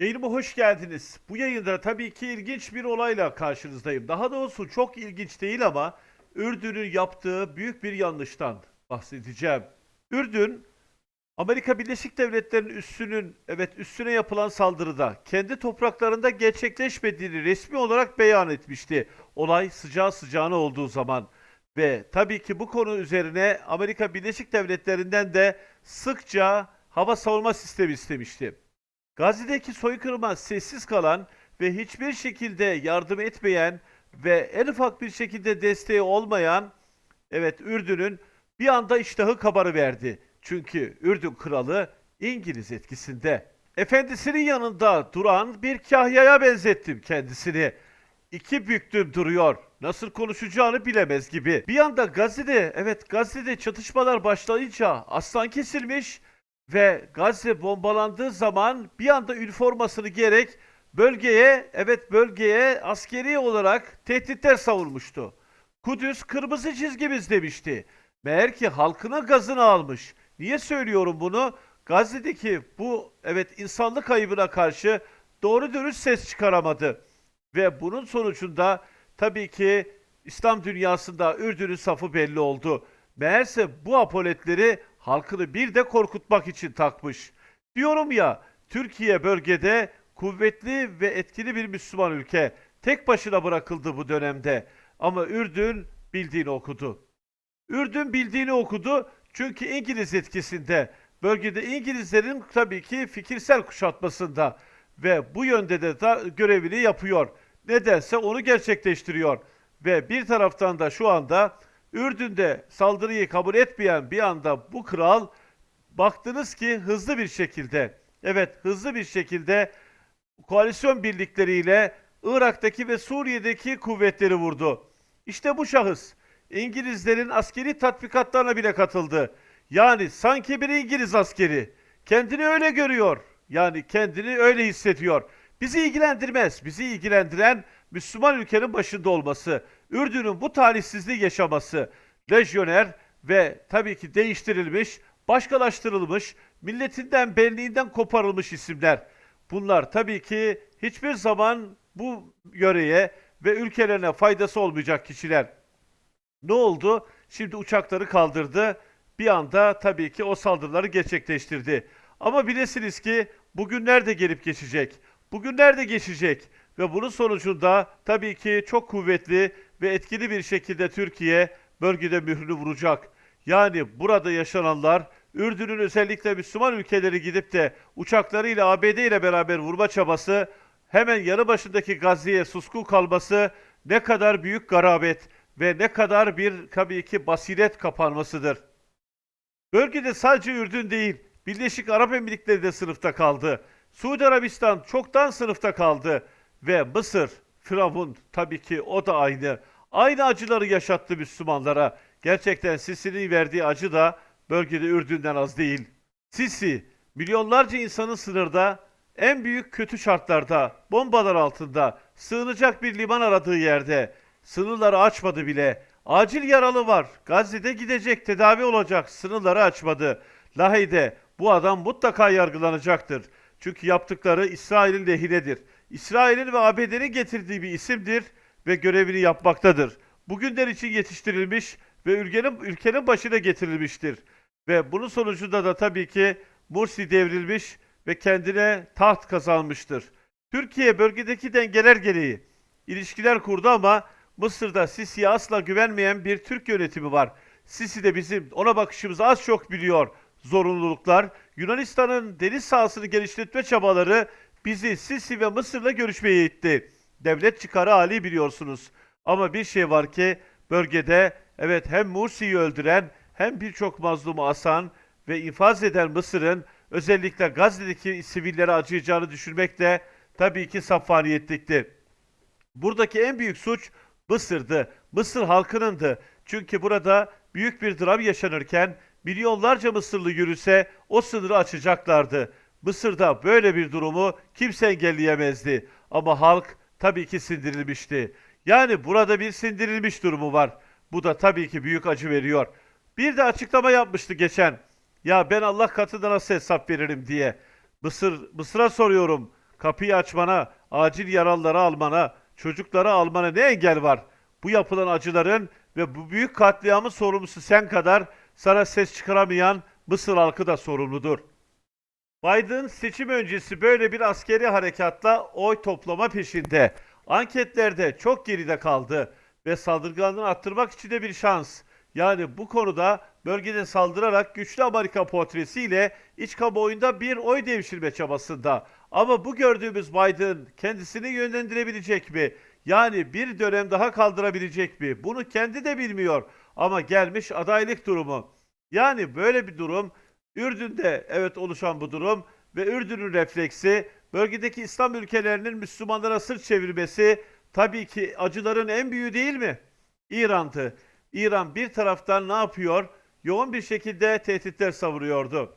Yayınıma hoş geldiniz. Bu yayında tabii ki ilginç bir olayla karşınızdayım. Daha doğrusu çok ilginç değil ama Ürdün'ün yaptığı büyük bir yanlıştan bahsedeceğim. Ürdün, Amerika Birleşik Devletleri'nin üssünün, evet üssüne yapılan saldırıda kendi topraklarında gerçekleşmediğini resmi olarak beyan etmişti. Olay sıcağı sıcağına olduğu zaman. Ve tabii ki bu konu üzerine Amerika Birleşik Devletleri'nden de sıkça hava savunma sistemi istemişti. Gazze'deki soykırıma sessiz kalan ve hiçbir şekilde yardım etmeyen ve en ufak bir şekilde desteği olmayan evet Ürdün'ün bir anda iştahı kabarıverdi. Çünkü Ürdün kralı İngiliz etkisinde. Efendisinin yanında duran bir kahyaya benzettim kendisini. İki büktüm duruyor. Nasıl konuşacağını bilemez gibi. Bir anda Gazze'de, evet Gazze'de çatışmalar başlayınca aslan kesilmiş ve Gazze bombalandığı zaman bir anda üniformasını giyerek bölgeye, evet bölgeye askeri olarak tehditler savurmuştu. Kudüs kırmızı çizgimiz demişti. Meğer ki halkına gazını almış. Niye söylüyorum bunu? Gazze'deki bu evet insanlık ayıbına karşı doğru dürüst ses çıkaramadı. Ve bunun sonucunda tabii ki İslam dünyasında Ürdün'ün safı belli oldu. Meğerse bu apoletleri halkını bir de korkutmak için takmış. Diyorum ya Türkiye bölgede kuvvetli ve etkili bir Müslüman ülke. Tek başına bırakıldı bu dönemde. Ama Ürdün bildiğini okudu. Ürdün bildiğini okudu çünkü İngiliz etkisinde. Bölgede İngilizlerin tabii ki fikirsel kuşatmasında ve bu yönde de da görevini yapıyor. Nedense onu gerçekleştiriyor. Ve bir taraftan da şu anda Ürdün'de saldırıyı kabul etmeyen bir anda bu kral baktınız ki hızlı bir şekilde evet hızlı bir şekilde koalisyon birlikleriyle Irak'taki ve Suriye'deki kuvvetleri vurdu. İşte bu şahıs İngilizlerin askeri tatbikatlarına bile katıldı. Yani sanki bir İngiliz askeri. Kendini öyle görüyor. Yani kendini öyle hissediyor. Bizi ilgilendirmez. Bizi ilgilendiren Müslüman ülkenin başında olması, Ürdün'ün bu talihsizliği yaşaması, lejyoner ve tabii ki değiştirilmiş, başkalaştırılmış, milletinden, benliğinden koparılmış isimler. Bunlar tabii ki hiçbir zaman bu yöreye ve ülkelerine faydası olmayacak kişiler. Ne oldu? Şimdi uçakları kaldırdı. Bir anda tabii ki o saldırıları gerçekleştirdi. Ama bilesiniz ki bugünler de gelip geçecek. Bugünler de geçecek. Ve bunun sonucunda tabii ki çok kuvvetli ve etkili bir şekilde Türkiye bölgede mührünü vuracak. Yani burada yaşananlar Ürdün'ün özellikle Müslüman ülkeleri gidip de uçaklarıyla ABD ile beraber vurma çabası hemen yanı başındaki Gazze'ye suskun kalması ne kadar büyük garabet ve ne kadar bir tabii ki basiret kapanmasıdır. Bölgede sadece Ürdün değil, Birleşik Arap Emirlikleri de sınıfta kaldı. Suudi Arabistan çoktan sınıfta kaldı ve Mısır, Firavun tabii ki o da aynı. Aynı acıları yaşattı Müslümanlara. Gerçekten Sisi'nin verdiği acı da bölgede Ürdün'den az değil. Sisi, milyonlarca insanın sınırda, en büyük kötü şartlarda, bombalar altında, sığınacak bir liman aradığı yerde, sınırları açmadı bile. Acil yaralı var. Gazze'de gidecek, tedavi olacak. Sınırları açmadı. Lahey'de bu adam mutlaka yargılanacaktır. Çünkü yaptıkları İsrail'in lehinedir. İsrail'in ve ABD'nin getirdiği bir isimdir ve görevini yapmaktadır. Bugünler için yetiştirilmiş ve ülkenin, ülkenin başına getirilmiştir. Ve bunun sonucunda da tabii ki Mursi devrilmiş ve kendine taht kazanmıştır. Türkiye bölgedeki dengeler gereği ilişkiler kurdu ama Mısır'da Sisi'ye asla güvenmeyen bir Türk yönetimi var. Sisi de bizim ona bakışımızı az çok biliyor zorunluluklar. Yunanistan'ın deniz sahasını genişletme çabaları bizi Sisi ve Mısır'la görüşmeye itti. Devlet çıkarı hali biliyorsunuz. Ama bir şey var ki bölgede evet hem Mursi'yi öldüren hem birçok mazlumu asan ve infaz eden Mısır'ın özellikle Gazze'deki sivillere acıyacağını düşünmek de tabii ki saffaniyetlikti. Buradaki en büyük suç Mısır'dı. Mısır halkınındı. Çünkü burada büyük bir dram yaşanırken milyonlarca Mısırlı yürüse o sınırı açacaklardı. Mısır'da böyle bir durumu kimse engelleyemezdi. Ama halk tabii ki sindirilmişti. Yani burada bir sindirilmiş durumu var. Bu da tabii ki büyük acı veriyor. Bir de açıklama yapmıştı geçen. Ya ben Allah katında nasıl hesap veririm diye. Mısır, Mısır'a soruyorum. kapıyı açmana, acil yaralıları almana, çocukları almana ne engel var? Bu yapılan acıların ve bu büyük katliamın sorumlusu sen kadar sana ses çıkaramayan Mısır halkı da sorumludur. Biden seçim öncesi böyle bir askeri harekatla oy toplama peşinde. Anketlerde çok geride kaldı ve saldırganlığını arttırmak için de bir şans. Yani bu konuda bölgede saldırarak güçlü Amerika portresiyle iç kamuoyunda bir oy devşirme çabasında. Ama bu gördüğümüz Biden kendisini yönlendirebilecek mi? Yani bir dönem daha kaldırabilecek mi? Bunu kendi de bilmiyor. Ama gelmiş adaylık durumu. Yani böyle bir durum Ürdün'de evet oluşan bu durum ve Ürdün'ün refleksi bölgedeki İslam ülkelerinin Müslümanlara sırt çevirmesi tabii ki acıların en büyüğü değil mi? İran'dı. İran bir taraftan ne yapıyor? Yoğun bir şekilde tehditler savuruyordu.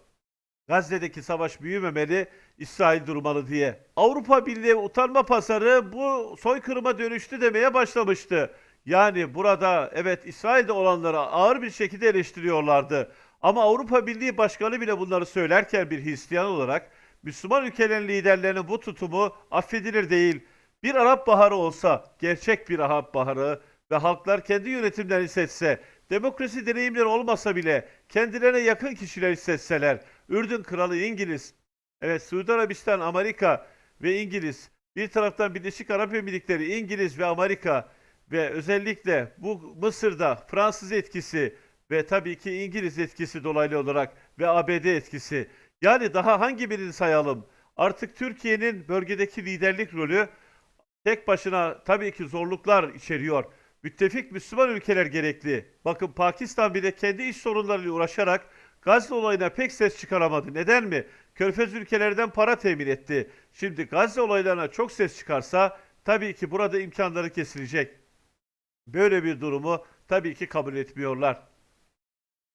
Gazze'deki savaş büyümemeli, İsrail durmalı diye. Avrupa Birliği utanma pazarı bu soykırıma dönüştü demeye başlamıştı. Yani burada evet İsrail'de olanları ağır bir şekilde eleştiriyorlardı. Ama Avrupa Birliği Başkanı bile bunları söylerken bir Hristiyan olarak Müslüman ülkelerin liderlerinin bu tutumu affedilir değil. Bir Arap Baharı olsa, gerçek bir Arap Baharı ve halklar kendi yönetimlerini seçse, demokrasi deneyimleri olmasa bile kendilerine yakın kişiler hissetseler, Ürdün Kralı İngiliz, evet Suudi Arabistan, Amerika ve İngiliz, bir taraftan Birleşik Arap Emirlikleri, İngiliz ve Amerika ve özellikle bu Mısır'da Fransız etkisi ve tabii ki İngiliz etkisi dolaylı olarak ve ABD etkisi. Yani daha hangi birini sayalım? Artık Türkiye'nin bölgedeki liderlik rolü tek başına tabii ki zorluklar içeriyor. Müttefik Müslüman ülkeler gerekli. Bakın Pakistan bile kendi iç sorunlarıyla uğraşarak Gazze olayına pek ses çıkaramadı. Neden mi? Körfez ülkelerden para temin etti. Şimdi Gazze olaylarına çok ses çıkarsa tabii ki burada imkanları kesilecek. Böyle bir durumu tabii ki kabul etmiyorlar.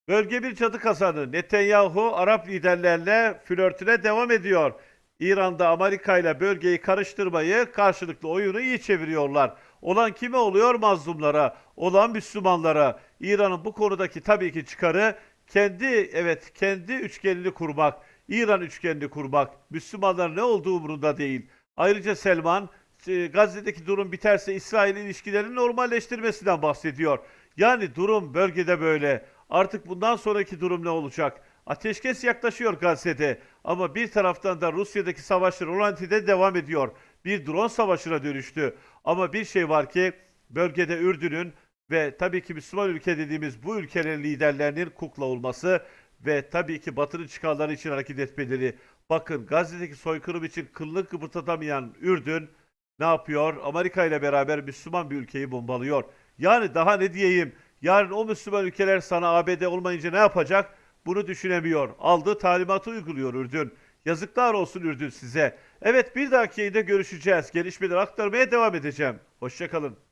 Bölge bir çatı kazanı. Netanyahu Arap liderlerle flörtüne devam ediyor. İran'da Amerika ile bölgeyi karıştırmayı karşılıklı oyunu iyi çeviriyorlar. Olan kime oluyor? Mazlumlara, olan Müslümanlara. İran'ın bu konudaki tabii ki çıkarı kendi evet kendi üçgenini kurmak, İran üçgenini kurmak. Müslümanlar ne olduğu umurunda değil. Ayrıca Selman e, Gazze'deki durum biterse İsrail ilişkilerini normalleştirmesinden bahsediyor. Yani durum bölgede böyle. Artık bundan sonraki durum ne olacak? Ateşkes yaklaşıyor Gazze'de ama bir taraftan da Rusya'daki savaşlar Rolanti'de devam ediyor. Bir drone savaşına dönüştü. Ama bir şey var ki bölgede Ürdün'ün ve tabii ki Müslüman ülke dediğimiz bu ülkelerin liderlerinin kukla olması ve tabii ki Batı'nın çıkarları için hareket etmeleri. Bakın Gazze'deki soykırım için kılını kıpırdatamayan Ürdün ne yapıyor? Amerika ile beraber Müslüman bir ülkeyi bombalıyor. Yani daha ne diyeyim? Yarın o Müslüman ülkeler sana ABD olmayınca ne yapacak? Bunu düşünemiyor. Aldığı talimatı uyguluyor Ürdün. Yazıklar olsun Ürdün size. Evet bir dahaki yayında görüşeceğiz. Gelişmeleri aktarmaya devam edeceğim. Hoşçakalın.